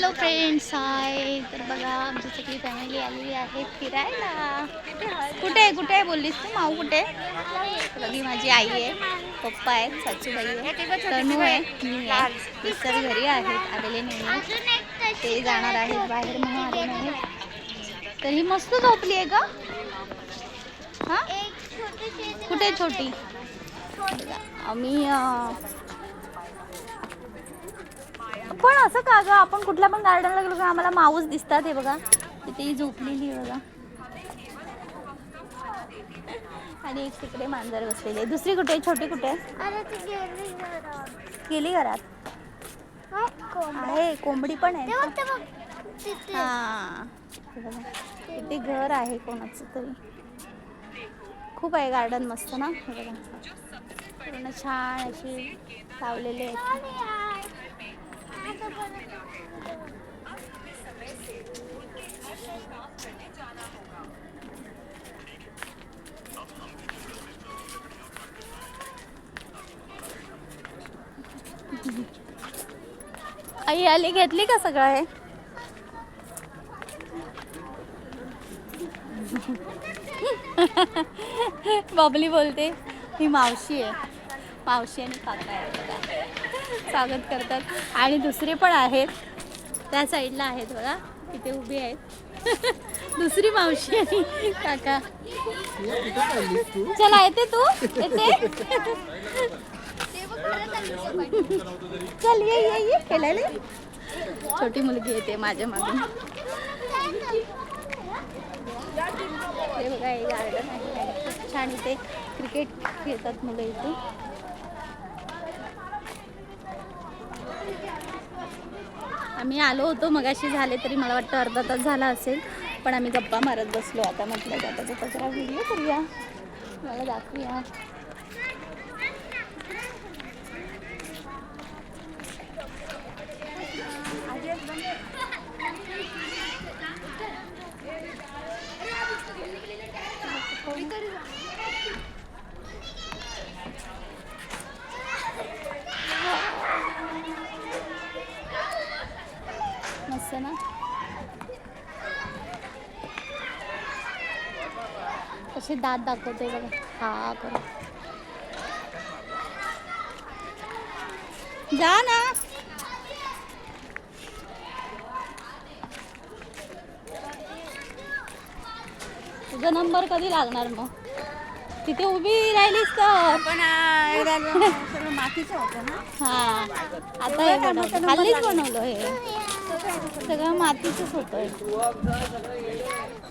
Hello friends hi तर बघा आमची सगळी फॅमिली आलेली आहे फिरायला. कुठे आहे कुठे आहे बोललीस तू? माऊ कुठे बघी माझी आई आहे पप्पा आहेत सासूबाई आहे तनू आहे मी आहे. मिस्टर घरी आहेत आलेले नाही ते जाणार आहेत बाहेर म्हणून आले नाही तर ही मस्त झोपली आहे का हां? कुठे छोटी? आम्ही पण असं का ग? आपण कुठल्या पण गार्डनला गेलो का आम्हाला माऊस दिसतात हे बघा. तिथे ही झोपलेली आहे बघा. आणि एक तिकडे मांजर बसलेली आहे. दुसरी कुठे आहे? छोटी कुठे आहे? गेली घरात. आहे कोंबडी पण आहे. का? हा. हे बघा. इथे घर आहे कोणाचं तरी. खूप आहे गार्डन मस्त ना? हे बघा. पूर्ण छान अशी लावलेले आहेत. आई आली घेतली का सगळं हे। बबली बोलते ही। मावशी आहे मावशी आणि काका आहे स्वागत करतात. आणि दुसरे पण आहेत. त्या साईडला आहेत बघा. तिथे उभी आहेत. दुसरी मावशी आणि काका. चला येते तू? येते? चल ये ये ये. खेळायला छोटी मुलगी येते माझ्या मागून. हे बघा हे गार्डन आहे. खूप छान इथे क्रिकेट खेळतात मुलं इथे. आम्ही आलो होतो मगाशी झाले तरी मला वाटतं अर्धा तास झाला असेल पण आम्ही गप्पा मारत बसलो. आता म्हटलं जाता त्याचा जरा व्हिडिओ करूया. मला दाखवूया मस्त ना कसे दात दाखवते बघा. हा करू. जा ना. तुझा नंबर कधी लागणार मग? तिथे उभी राहिलीस तर. पण मातीचं होतं ना. हा. आता हे बनवलं खालीच बनवलं हे. सगळं मातीचंच होतं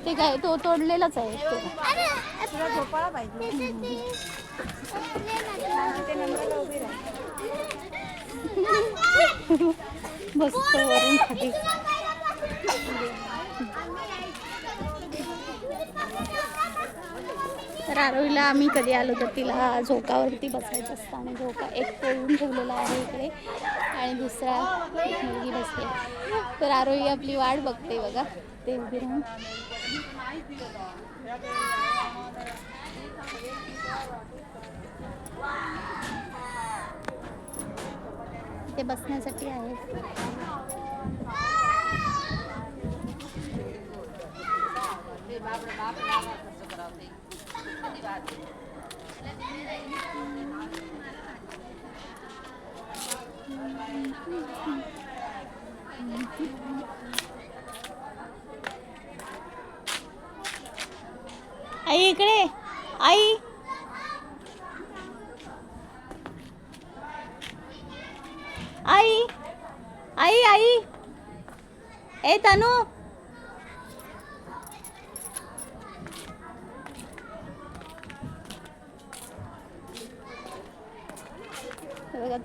ते काय तो तोडलेलाच आहे पाहिजे. ते नंबरला उभी राहा मस्त वरून खाली तर आरोहीला आम्ही कधी आलो तर तिला झोकावरती बसायचं असतं आणि झोका एक तोडून ठेवलेला आहे इकडे. आणि दुसरा मुलगी बसते तर आरोही आपली वाट बघते बघा. ते उभी राहून. ते बसण्यासाठी आहे. आई इकडे. आई. आई. आई आई. ए तनू.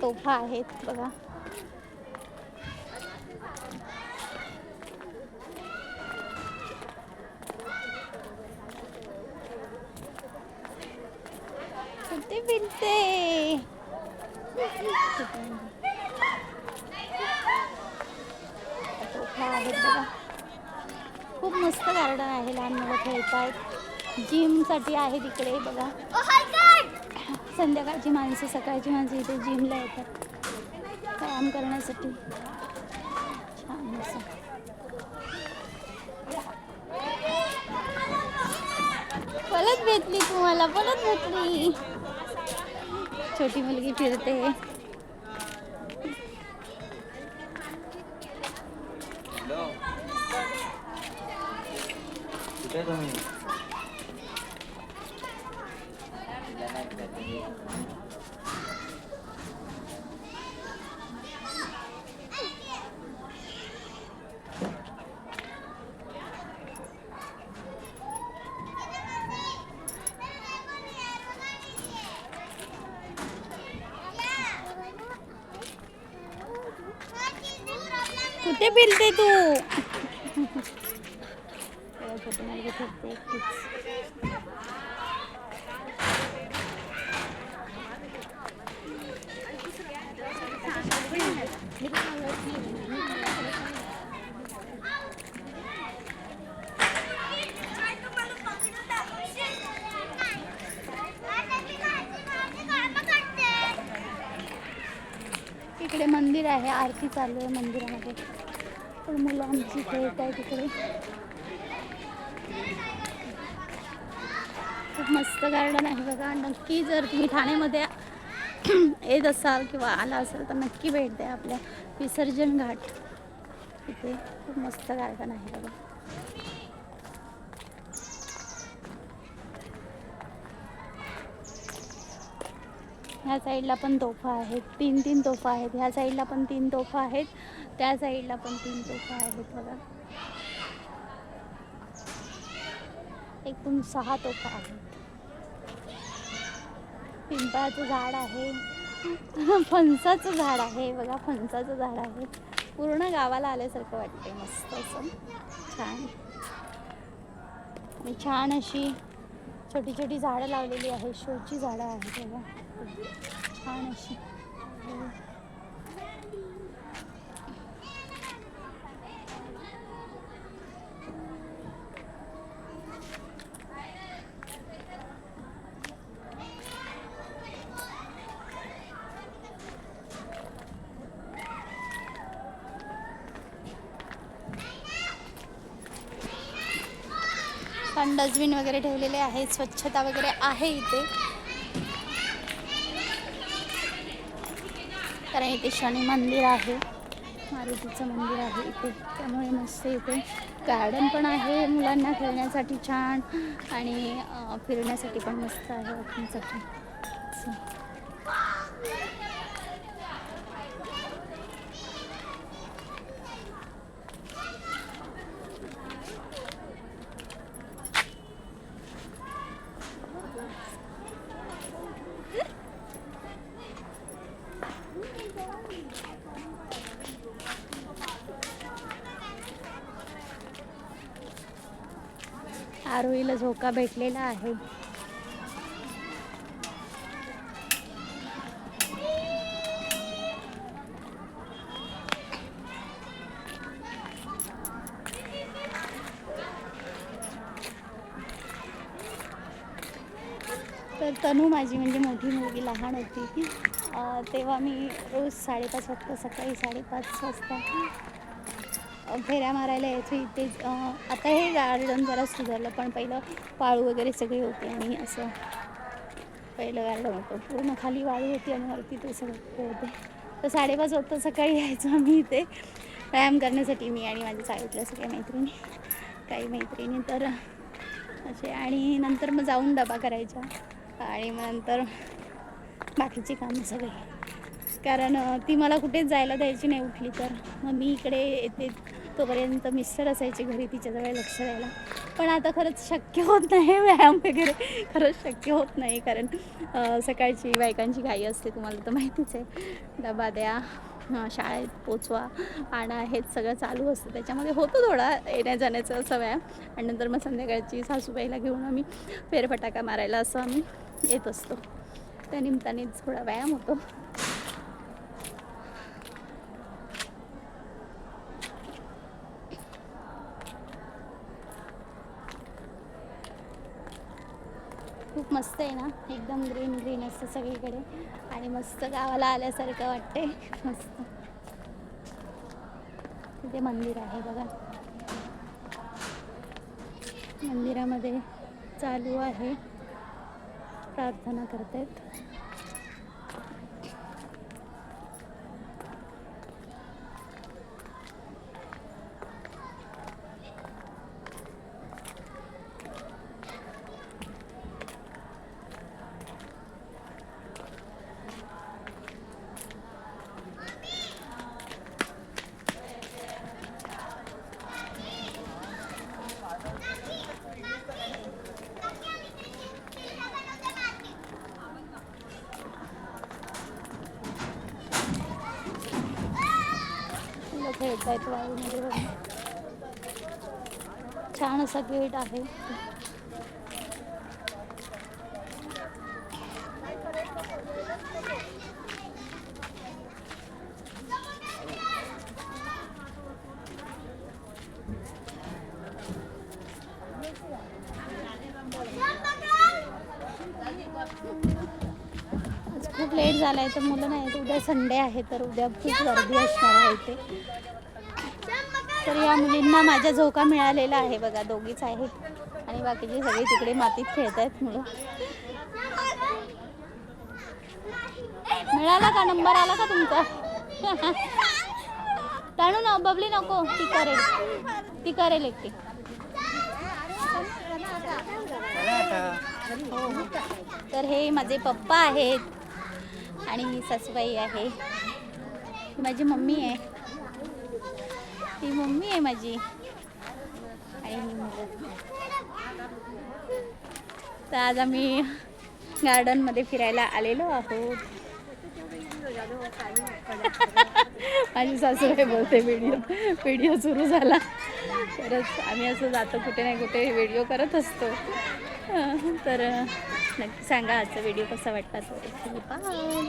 तोफा आहेत बघा. कुठे फिरते? तोफा आहेत बघा. खूप मस्त गार्डन आहे लहान मुलं खेळतात जिमसाठी आहे तिकडे बघा. संध्याकाळची माणसं सकाळची माणसं इथे जिमला येतात. काम करण्यासाठी. छान असं. परत भेटली तुम्हाला परत भेटली. छोटी मुलगी फिरते. तुम्ही? कुठे फिरते तू? छोटी मुलगी फिरते इकडे मंदिर आहे आरती चालू आहे मंदिरामध्ये. पण मुलं आमची खेळत आहे तिकडे खूप मस्त गार्डन आहे बघा. नक्की जर तुम्ही ठाण्यामध्ये येत असाल किंवा आला असाल तर नक्की भेट द्या आपल्या विसर्जन घाट. इथे खूप मस्त गार्डन आहे बघा. ह्या साईडला पण तोफा आहेत. तीन तीन तोफा आहेत. ह्या साईडला पण तीन तोफा आहेत. त्या साईडला पण तीन तोफा आहेत बघा. एकूण सहा तोफा आहेत. पिंपळाचं झाड आहे. फणसाचं झाड आहे. बघा फणसाचं झाड आहे. पूर्ण गावाला आल्यासारखं वाटते मस्त असं. छान. आणि छान अशी छोटी छोटी झाडं लावलेली आहे शोची झाडं आहेत बघा. छान अशी. पण डस्टबिन वगैरे ठेवलेले आहे स्वच्छता वगैरे आहे इथे. कारण इथे शनी मंदिर आहे मारुतीचं मंदिर आहे इथे. त्यामुळे मस्त इथे गार्डन पण आहे मुलांना खेळण्यासाठी छान आणि फिरण्यासाठी पण मस्त आहे वाटण्यासाठी चारोळीला झोका भेटलेला आहे. तर तनू माझी म्हणजे मोठी मुलगी लहान होती. तेव्हा मी रोज साडेपाच वाजता सकाळी साडेपाच वाजता फेऱ्या मारायला यायचो इथे. आता हे गार्डन जरा सुधारलं पण पहिलं पाळू वगैरे सगळे होते आणि असं पहिलं गार्डन होतं. पूर्ण खाली वाळू होती आणि वरती ते सगळं होते. तर साडेपाच वाजता सकाळी यायचो आम्ही इथे. व्यायाम करण्यासाठी मी आणि माझ्या शाळेतल्या सगळ्या मैत्रिणी काही मैत्रिणी तर असे. आणि नंतर मग जाऊन डबा करायचा आणि मग नंतर बाकीची कामं सगळी. कारण ती मला कुठेच जायला द्यायची नाही उठली तर. मग मी इकडे येते तोपर्यंत मिस्टर असायचे घरी तिच्याजवळ लक्ष द्यायला. पण आता खरंच शक्य होत नाही व्यायाम वगैरे. खरंच शक्य होत नाही कारण सकाळची बायकांची घाई असते तुम्हाला तर माहितीच आहे. डबा द्या शाळेत पोचवा आणा हेच सगळं चालू असतं. त्याच्यामध्ये होतो थोडा येण्या असं व्यायाम. आणि नंतर मग संध्याकाळची सासूबाईला घेऊन आम्ही फेरफटाका मारायला असं आम्ही येत असतो. त्या निमित्तानेच थोडा व्यायाम होतो. मस्त आहे ना? एकदम ग्रीन ग्रीन असतं सगळीकडे. आणि मस्त गावाला आल्यासारखं वाटते मस्त. तिथे मंदिर आहे बघा. मंदिरामध्ये चालू आहे. प्रार्थना करतायत. आहेत खेळत आहेत वाळूमध्ये बघा. छान असा गेट आहे. खूप लेट झाला आहे तर मुलं नाही उद्या संडे आहे तर उद्या खूप गर्दी असणार आहे इथे. तर या मुलींना माझ्या झोका मिळालेला आहे बघा दोघीच आहेत. आणि बाकीचे सगळे तिकडे मातीत खेळत आहेत मुलं. मिळाला का? नंबर आला का तुमचा? ताणू ना बबली नको. ती करेल ती करेल एकटी तर हे माझे पप्पा आहेत आणि ही सासूबाई आहे. माझी मम्मी आहे. ही मम्मी आहे माझी. तर आज आम्ही गार्डनमध्ये फिरायला आलेलो आहोत. माझी सासूबाई बोलते व्हिडिओ व्हिडिओ सुरू झाला. तरच आम्ही असं जातो कुठे नाही कुठे व्हिडिओ करत असतो. तर नक्की सांगा आजचा व्हिडिओ कसा वाटला तो. बाय